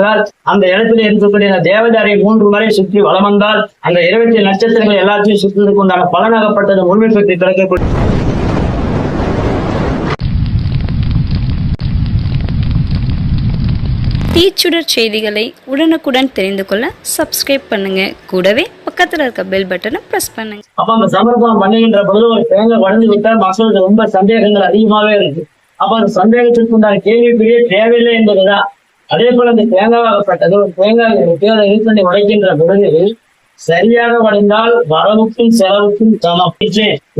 என்றால் அந்த இடத்துல இருக்கக்கூடிய தேவதாரை மூன்று முறை சுற்றி வலம் வந்தால் அந்த இருபத்தி நட்சத்திரங்கள் எல்லாத்தையும் சுற்றுவதற்கு உண்டான பலனாகப்பட்டது முழுமை பெற்று கிடைக்கக்கூடிய தீச்சுடர் செய்திகளை உடனுக்குடன் தெரிந்து கொள்ள சப்ஸ்கிரைப் பண்ணுங்க. கூடவே பக்கத்தில் இருக்க பெல் பட்டனை ப்ரெஸ் பண்ணுங்க. அப்ப அந்த சமர்ப்பணம் பண்ணுகின்ற பொழுது ஒரு தேங்காய் வளர்ந்து விட்டால் மக்களுக்கு ரொம்ப சந்தேகங்கள் அதிகமாவே இருக்கு அப்ப அந்த சந்தேகத்திற்கு உண்டான கேள்விக்குரிய தேவையில்லை என்பதுதான். அதே போல அந்த தேங்காவாகப்பட்டது ஒரு தேங்காய் இருக்கு அதை இது பண்ணி உடைக்கின்ற பொழுது சரியாக வடைந்தால் வரவுக்கும் செலவுக்கும் சமம்.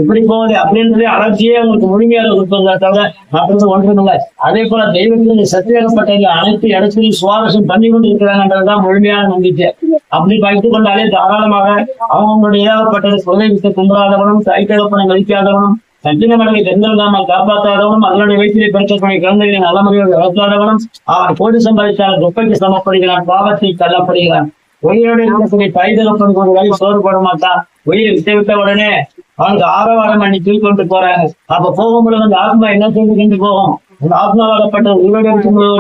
இப்படி போகுது அப்படின்றது அலர்ஜியே உங்களுக்கு முழுமையாக கொடுப்பதா தவிர மற்றது ஒன்றுமில்லை அதே போல தெய்வத்தின் சத்தியாகப்பட்ட அனைத்து இடத்திலும் சுவாரஸ்யம் பண்ணி கொண்டு இருக்கிறாங்கன்றதுதான் முழுமையான நம்பிக்கை. அப்படி வைத்துக் கொண்டாலே தாராளமாக அவங்களுடைய ஏகப்பட்டது கொலை வித்து கும்பிடாதவனும் கைத்தகப்பனை கழிக்காதவனும் சத்தின மடலை தெரிந்திருந்தாமல் காப்பாற்றாதவனும் அதனுடைய வயிற்றிலே பிறக்கக்கூடிய குழந்தைகளை நல்ல முறையோடு வளர்த்தாதவனும் அவன் கோடி சம்பாதித்தால் குப்பைக்கு சமப்படுகிறான் பாவத்தை தள்ளப்படுகிறான் உயிரோடு இருக்கக்கூடிய தாய் தகப்பன் ஒரு சோறு போட மாட்டான். உயிரை விட்டு விட்ட உடனே அவனுக்கு ஆரவாரம் பண்ணி தூக்கொண்டு போறாங்க. அப்ப போகும்போது அந்த ஆத்மா என்ன செய்து கொண்டு போகும்? ஆத்மாவாகப்பட்ட உயிரோடு இருக்கும்போது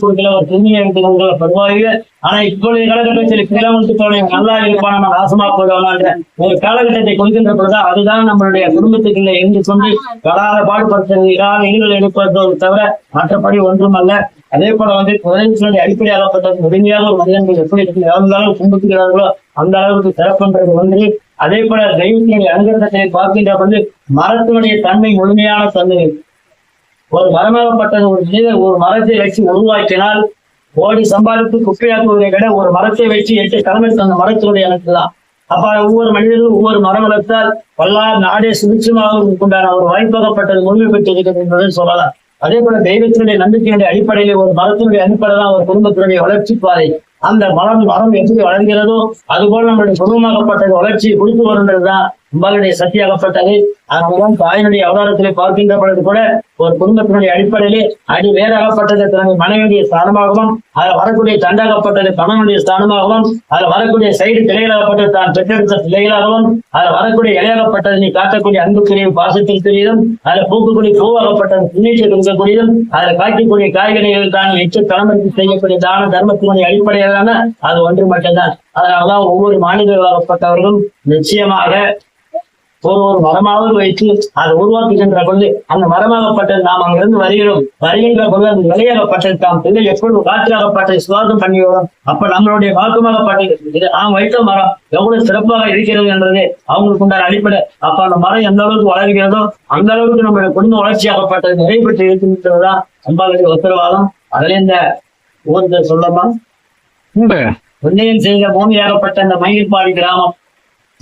கொடுக்கல ஒரு துணியை எடுத்துக்கொண்டு பரவாயில்லை ஆனா இப்பொழுது காலகட்டத்தில் கிழமைக்கு நல்லா இருப்பான் நம்ம நாசமா போடுவாங்க ஒரு காலகட்டத்தை கொடுக்கின்ற பொழுதுதான் அதுதான் நம்மளுடைய குடும்பத்துக்குள்ள இருந்து கொண்டு கடாத பாடுபடுத்துறது இராக ஈடுகள் எடுப்பதோடு தவிர மற்றபடி ஒன்றும் அல்ல. அதே போல வந்து குறைகளுடைய அடிப்படையாகப்பட்டது முழுமையாக ஒரு மனிதர்கள் எப்படி இருக்கு எந்த அளவுக்கு கும்பிட்டுகிறார்களோ அந்த அளவுக்கு சிறப்புன்றது வந்து அதே போல தெய்வத்தினுடைய அனுகிரகத்தை பார்க்கின்ற பொழுது மரத்தினுடைய தன்மை முழுமையான தன்மை. ஒரு மரமாகப்பட்டது ஒரு மனிதர் ஒரு மரத்தை வச்சு உருவாக்கினால் ஓடி சம்பாதித்து குப்பையாக்குவதை விட ஒரு மரத்தை வச்சு எட்டு தலைமை அந்த மரத்தினுடைய எனக்கு தான் அப்ப ஒவ்வொரு மனிதர்களும் ஒவ்வொரு மரம் வளர்த்தால் பல்லார் நாடே சுபிட்சமாக உண்டான ஒரு வாய்ப்பாகப்பட்டது முழுமை பெற்றிருக்கிறது என்பதை சொல்லலாம். அதே போல தெய்வத்தினுடைய நம்பிக்கையுடைய அடிப்படையில் ஒரு மரத்தினுடைய அடிப்படை தான் ஒரு குடும்பத்தினுடைய வளர்ச்சி பாதை. அந்த மரம் மரம் எப்படி வளர்கிறதோ அதுபோல நம்மளுடைய குடும்பமாகப்பட்ட வளர்ச்சியை கொடுத்து வருன்றதுதான் அம்பாளுடைய சக்தியாகப்பட்டது. அதனால்தான் தாயினுடைய அவதாரத்திலே பார்க்கின்ற பொழுது கூட ஒரு குடும்பத்தினுடைய அடிப்படையிலே அடி வேறாகப்பட்டது. தனது மனைவியுடைய ஸ்தானமாகவும் அதில் வரக்கூடிய தண்டாகப்பட்டது கணவனுடைய ஸ்தானமாகவும் அதில் வரக்கூடிய சைடு கிளைகளாகப்பட்டது தான் பெற்றெடுத்த பிள்ளைகளாகவும் அதில் வரக்கூடிய இலையாகப்பட்டது நீ காட்டக்கூடிய அன்புக்குரிய பாசத்தில் தெரியுதும் அதில் பூக்கக்கூடிய பூவாகப்பட்டது புண்ணியத்தில் இருக்கக்கூடியதும் அதில் காய்க்கக்கூடிய காய்கறிகள் தான் எச்ச தலைமுறைக்கு செய்யக்கூடிய தான தர்மத்தினுடைய அடிப்படையிலான அது ஒன்று மட்டும்தான். அதனாலதான் ஒவ்வொரு மாநிலங்களாகப்பட்டவர்களும் நிச்சயமாக ஒரு ஒரு மரமாவது வைத்து அதை உருவாக்குகின்ற பொழுது அந்த மரமாகப்பட்டது நாம் அங்கிருந்து வருகிறோம். வருகின்ற பொழுது அந்த நிலையாகப்பட்டது. தாம் பிள்ளை எப்பொழுது காற்றாகப்பட்டது சுவாசம் பண்ணி வரும் அப்ப நம்மளுடைய வாக்குமாகப்பட்டது. இது நாம் வைத்த மரம் எவ்வளவு சிறப்பாக இருக்கிறது என்றது அவங்களுக்கு உண்டான அடிப்படை. அப்ப அந்த மரம் எந்த அளவுக்கு வளர்கிறதோ அந்த அளவுக்கு நம்மளுடைய குடும்ப வளர்ச்சியாகப்பட்டது நிறைவேற்றி இருக்கின்றதுதான் அம்பாளுடைய உத்தரவாதம். அதுல இந்த ஊர்ல சொல்லமா? உன்னையும் செய்த பூமியாகப்பட்ட அந்த மயில்பாடி கிராமம்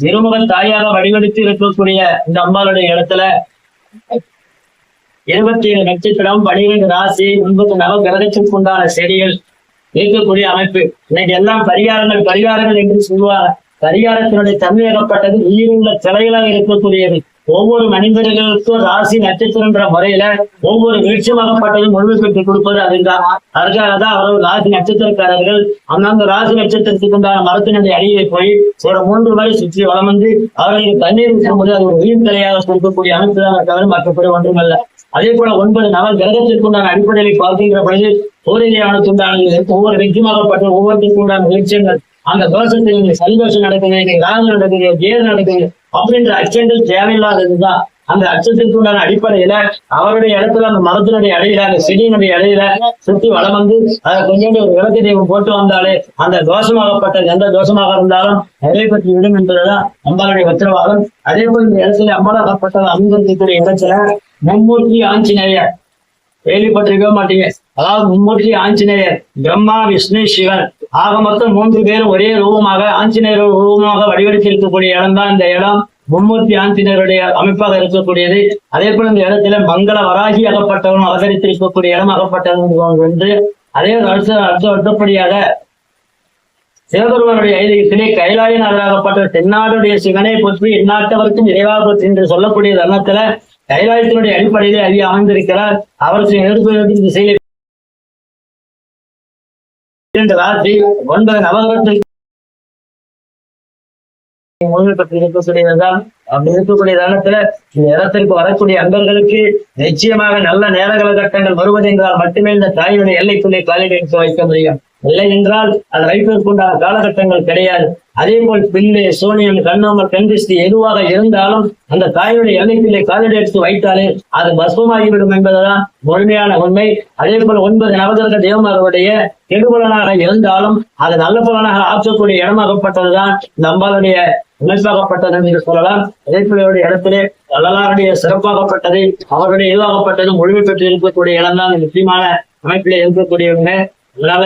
இருமுக தாயாக வடிவெடுத்து இருக்கக்கூடிய இந்த அம்பாளுடைய இடத்துல இருபத்தி ஏழு நட்சத்திரம் பனிரெண்டு ராசி ஒன்பது நவ கிரகத்திற்கு உண்டான செடிகள் இருக்கக்கூடிய அமைப்பு. இன்னைக்கு எல்லாம் பரிகாரங்கள் பரிகாரங்கள் என்று சொல்லுவாங்க. பரிகாரத்தினுடைய தன்மையாகப்பட்டது உயிருள்ள சிலைகளாக இருக்கக்கூடியது. ஒவ்வொரு மனிதர்களுக்கும் ராசி நட்சத்திரன்ற முறையில ஒவ்வொரு வீழ்ச்சியமாகப்பட்டதும் முழுமை பெற்றுக் கொடுப்பது அதுதான் அதுக்காக தான் அவர்கள் ராசி நட்சத்திரக்காரர்கள் அந்தந்த ராசி நட்சத்திரத்துக்கு உண்டான மரத்தினுடைய அடியை போய் ஒரு மூன்று வரை சுற்றி வளம் வந்து அவர்களுக்கு தண்ணீர் ஊற்றும்போது அது ஒரு உயிர் தலையாக கொடுக்கக்கூடிய அமைப்பு தான் தவிர மற்றபடி ஒன்றுமல்ல அதே போல ஒன்பது நவ கிரகத்திற்கு உண்டான அடிப்படையை பார்க்கின்ற பொழுது சூரியனுக்கு ஒவ்வொரு வெற்றிமாகப்பட்ட ஒவ்வொருத்திற்கு உண்டான வெளிச்சங்கள் அந்த தோஷத்தில் இன்னைக்கு சந்தோஷம் நடக்குது இன்னைக்கு ராகம் நடக்குது கேது நடக்குது அப்படின்ற அச்சங்கள் தேவையில்லாததுதான். அந்த அச்சத்திற்கு உண்டான அடிப்படையில அவருடைய இடத்துல அந்த மரத்தினுடைய இடையில அந்த செடியினுடைய இடையில சுத்தி வளம் வந்து அதை கொஞ்சோண்டு ஒரு விளக்கு தெய்வம் போட்டு வந்தாலே அந்த தோஷமாகப்பட்டது எந்த தோஷமாக இருந்தாலும் நிறைவேற்றி விடும் என்பதுதான் அம்பாளுடைய உத்தரவாதம். அதே போல் இந்த இடத்துல அம்பாளாகப்பட்டது அமைந்திருக்கக்கூடிய இடத்துல மும்மூர்த்தி ஆஞ்சநேயர் கேள்விப்பட்டிருக்க மாட்டீங்க. அதாவது மும்மூர்த்தி ஆஞ்சநேயர் பிரம்மா விஷ்ணு சிவன். ஆக மொத்தம் மூன்று பேரும் ஒரே ரூபமாக ஆஞ்சநேயர் ரூபமாக வடிவெடுத்து இருக்கக்கூடிய இடம் தான் இந்த இடம். மும்மூர்த்தி ஆஞ்சநேயருடைய அமைப்பாக இருக்கக்கூடியது. அதே போல இந்த இடத்துல மங்கள வராகி அகப்பட்டவன் அவதரித்திருக்கக்கூடிய இடம் அகப்பட்டவன் என்று அதே அடுத்த அடுத்த அடுத்தபடியாக சிவபெருமானுடைய ஐதீகத்திலே கைலாயநாதராகப்பட்ட தென்னாடுடைய சிவனை போற்றி இந்நாட்டவருக்கும் இறைவாக என்று சொல்லக்கூடிய தருணத்துல கைலாயத்தினுடைய அடிப்படையிலே அறிய அமைந்திருக்கிறார் அவற்றை நிறுத்துவதற்கு திசையிலே இரண்டு ராசி ஒன்பது நவகிரகத்தில் இருக்கக்கூடியதுதான் அப்படி இருக்கக்கூடிய தருணத்துல இந்த இடத்திற்கு வரக்கூடிய அன்பர்களுக்கு நிச்சயமாக நல்ல நேர காலகட்டங்கள் வருவது என்றால் மட்டுமே இந்த தாயினுடைய எல்லைக்குள்ளே காலில் வைக்க முடியும். இல்லை என்றால் அது வைப்பதற்குண்டான காலகட்டங்கள் கிடையாது. அதே போல் பில்லு சோனியம் கண்ணாமல் கண்டிஸ்தி எதுவாக இருந்தாலும் அந்த தாயுடைய எல்லைப்பிள்ளை காலடி எடுத்து வைத்தாலே அது பஸ்மமாகிவிடும் என்பதுதான் முழுமையான உண்மை. அதே போல ஒன்பது நவகிரக தேவமார்களுடைய கெடுபலனாக இருந்தாலும் அது நல்ல பலனாக ஆற்றக்கூடிய இடமாகப்பட்டதுதான் இந்த அம்பாளுடைய அமைப்பாகப்பட்டது என்று சொல்லலாம். இவருடைய இடத்திலே வள்ளலாருடைய சிறப்பாகப்பட்டது அவருடைய இதுவாகப்பட்டது முழுமை பெற்று இருக்கக்கூடிய இடம் தான் முக்கியமான அமைப்பிலே இருக்கக்கூடியவங்க. அதனால.